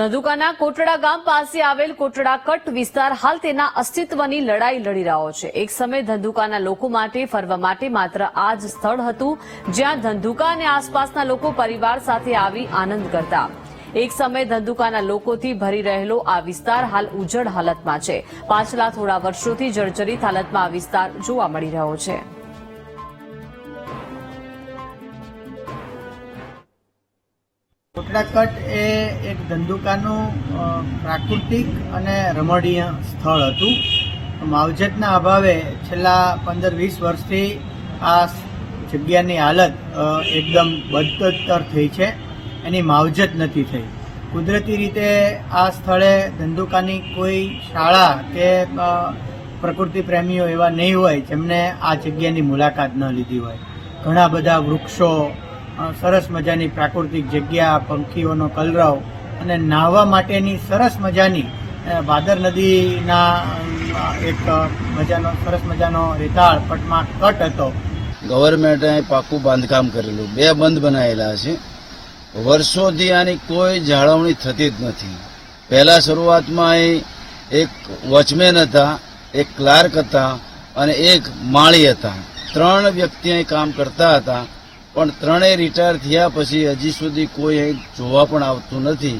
ધંધુકાના કોટડા ગામ પાસે આવેલ કોટડા કટ વિસ્તાર હાલ તેના અસ્તિત્વની લડાઈ લડી રહ્યો છે. એક સમય ધંધુકાના લોકો માટે ફરવા માટે માત્ર આ જ સ્થળ હતું, જ્યાં ધંધુકા અને આસપાસના લોકો પરિવાર સાથે આવી આનંદ કરતા. એક સમય ધંધુકાના લોકોથી ભરી રહેલો આ વિસ્તાર હાલ ઉજ્જડ હાલતમાં છે. પાછલા થોડા વર્ષોથી જર્જરિત હાલતમાં આ વિસ્તાર જોવા મળી રહ્યો છે. કોટડાકટ એ એક ધંધુકાનું પ્રાકૃતિક અને રમણીય સ્થળ હતું. માવજતના અભાવે છેલ્લા પંદર વીસ વર્ષથી આ જગ્યાની હાલત એકદમ બદતર થઈ છે. એની માવજત નથી થઈ. કુદરતી રીતે આ સ્થળે ધંધુકાની કોઈ શાળા કે પ્રકૃતિ પ્રેમીઓ એવા નહીં હોય જેમને આ જગ્યાની મુલાકાત ન લીધી હોય. ઘણા બધા વૃક્ષો સરસ મજાની પ્રાકૃતિક જગ્યા, પંખીઓનો કલરવ અને નાહવા માટેની સરસ મજાની ભાદર નદીના એક મજાનો, સરસ મજાનો રેતાળ પટમાં કટ હતો. ગવર્મેન્ટે પાકું બાંધકામ કરેલું. બે બંધ બનાવેલા છે. વર્ષોથી આની કોઈ જાળવણી થતી જ નથી. પહેલા શરૂઆતમાં એક વોચમેન હતા, એક ક્લાર્ક હતા અને એક માળી હતા. ત્રણ વ્યક્તિ અહીં કામ કરતા હતા. પણ ત્રણેય રિટાયર થયા પછી હજી સુધી કોઈ અહીં જોવા પણ આવતું નથી.